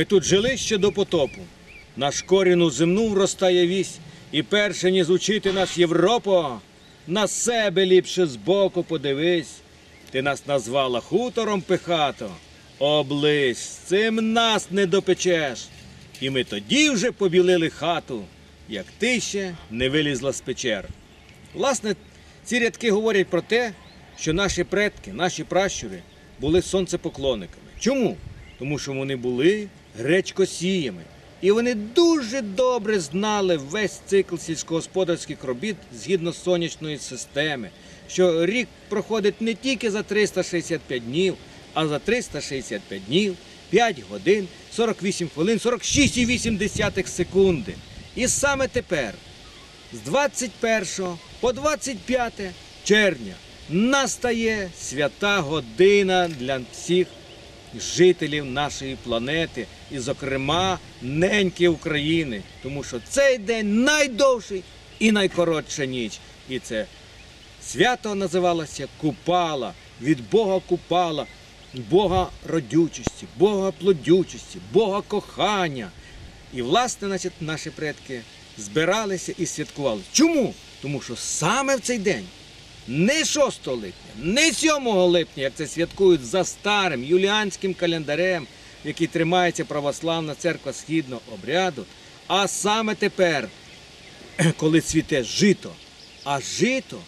Ми тут жили ще до потопу. Наш корінь у земну вростає вісь, і перше, ніж учити нас Європо, на себе ліпше збоку подивись. Ти нас назвала хутором пихато. Облись, цим нас не допечеш. І ми тоді вже побілили хату, як ти ще не вилізла з печер. Власне, ці рядки говорять про те, що наші предки, наші пращури були сонцепоклонниками. Чому? Тому що вони були гречкосіями. І вони дуже добре знали весь цикл сільськогосподарських робіт згідно сонячної системи, що рік проходить не тільки за 365 днів, а за 365 днів, 5 годин, 48 хвилин, 46,8 секунди. І саме тепер, з 21 по 25 червня, настає свята година для всіх жителів нашої планети, і, зокрема, неньки України, тому що цей день найдовший і найкоротша ніч. І це свято називалося Купала від Бога Купала, Бога родючості, Бога плодючості, Бога кохання. І, власне, значить, наші предки збиралися і святкували. Чому? Тому що саме в цей день не 6 липня, не 7 липня, як це святкують за старим юліанським календарем, який тримається православна церква східного обряду, а саме тепер, коли цвіте жито. А жито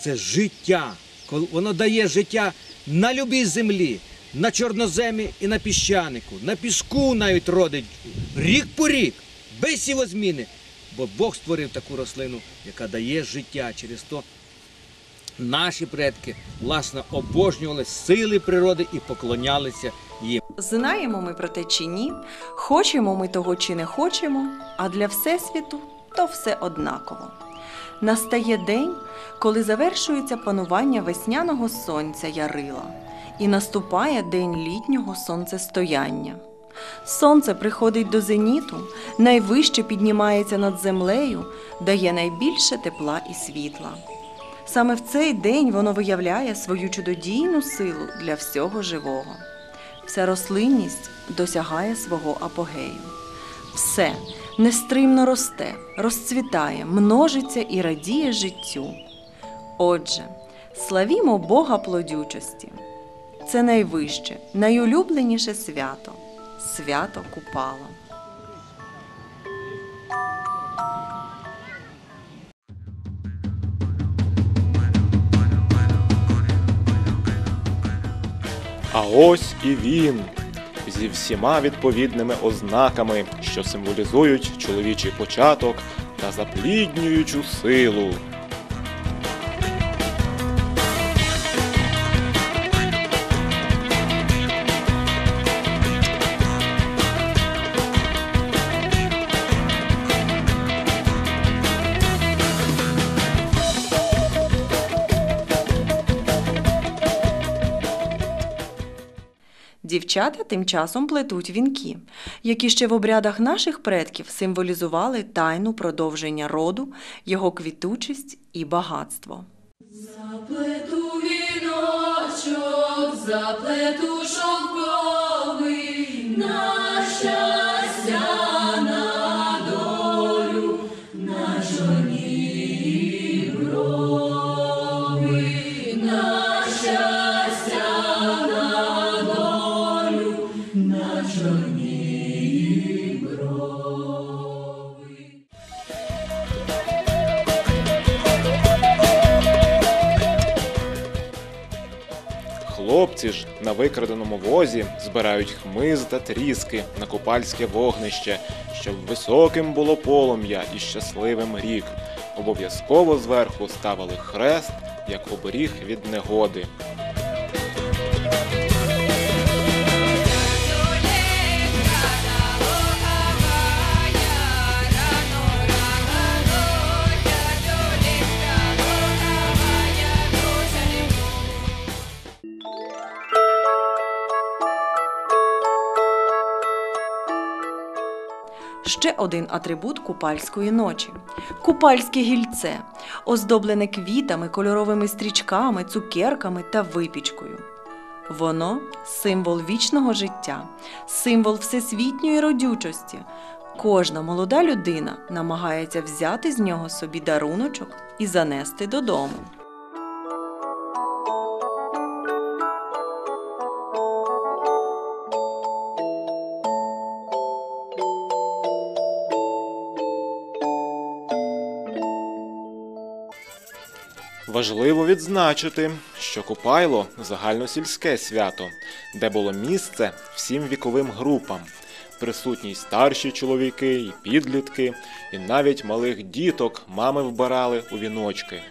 це життя. Воно дає життя на любій землі, на чорноземі і на піщанику, на піску навіть родить рік по рік, без сівозміни. Бо Бог створив таку рослину, яка дає життя через то. Наші предки, власне, обожнювали сили природи і поклонялися їм. Знаємо ми про те чи ні, хочемо ми того чи не хочемо, а для Всесвіту то все однаково. Настає день, коли завершується панування весняного сонця Ярила, і наступає день літнього сонцестояння. Сонце приходить до зеніту, найвище піднімається над землею, дає найбільше тепла і світла. Саме в цей день воно виявляє свою чудодійну силу для всього живого. Вся рослинність досягає свого апогею. Все нестримно росте, розцвітає, множиться і радіє життю. Отже, славімо Бога плодючості. Це найвище, найулюбленіше свято свято Купала. А ось і він зі всіма відповідними ознаками, що символізують чоловічий початок та запліднюючу силу. Дівчата тим часом плетуть вінки, які ще в обрядах наших предків символізували тайну продовження роду, його квітучість і багатство. Заплету віночок, заплету шовковий, на Хлопці ж на викраденому возі збирають хмиз та тріски на купальське вогнище, щоб високим було полум'я і щасливим рік. Обов'язково зверху ставили хрест як оберіг від негоди. Ще один атрибут купальської ночі купальське гільце, оздоблене квітами, кольоровими стрічками, цукерками та випічкою. Воно символ вічного життя, символ всесвітньої родючості. Кожна молода людина намагається взяти з нього собі даруночок і занести додому. Важливо відзначити, що Купайло загальносільське свято, де було місце всім віковим групам. Присутні й старші чоловіки, і підлітки, і навіть малих діток мами вбирали у віночки.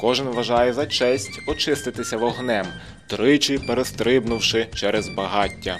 Кожен вважає за честь очиститися вогнем, тричі перестрибнувши через багаття.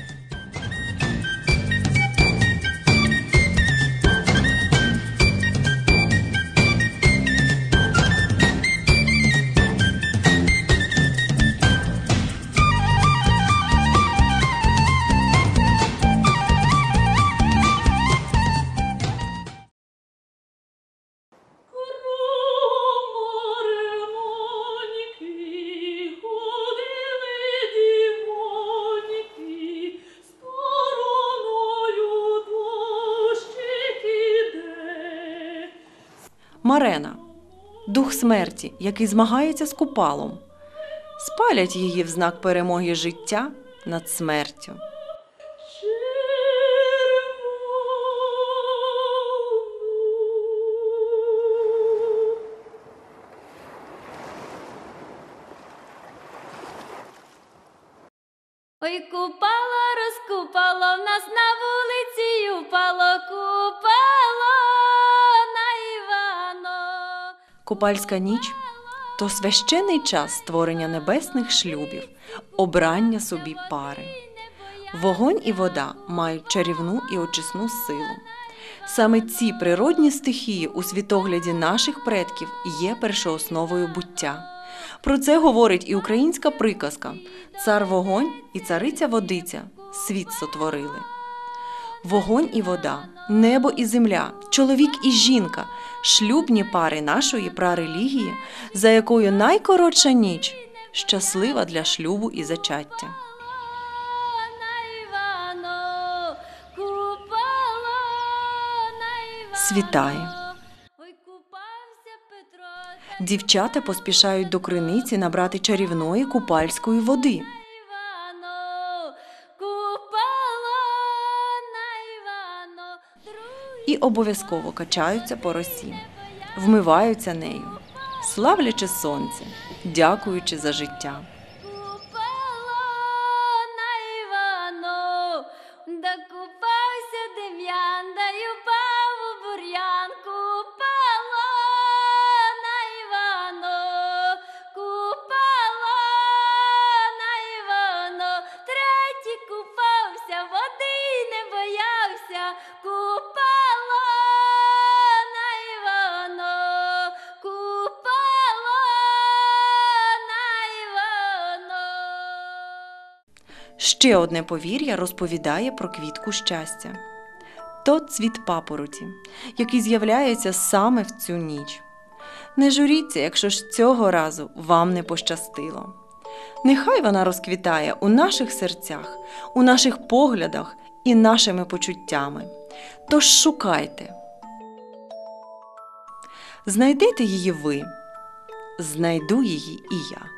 Марена дух смерті, який змагається з купалом. Спалять її в знак перемоги життя над смертю. Ой, купало, розкупало, в нас на вулиці упало, купало Купальська ніч то священий час створення небесних шлюбів, обрання собі пари. Вогонь і вода мають чарівну і очисну силу. Саме ці природні стихії у світогляді наших предків є першоосновою буття. Про це говорить і українська приказка Цар вогонь і цариця водиця світ сотворили. Вогонь і вода, небо і земля, чоловік і жінка шлюбні пари нашої прарелігії, за якою найкоротша ніч щаслива для шлюбу і зачаття. Світає. Дівчата поспішають до криниці набрати чарівної купальської води. І обов'язково качаються по росі, вмиваються нею, славлячи сонце, дякуючи за життя. Ще одне повір'я розповідає про квітку щастя. То цвіт папороті, який з'являється саме в цю ніч. Не журіться, якщо ж цього разу вам не пощастило. Нехай вона розквітає у наших серцях, у наших поглядах і нашими почуттями. Тож шукайте. Знайдете її ви, знайду її і я.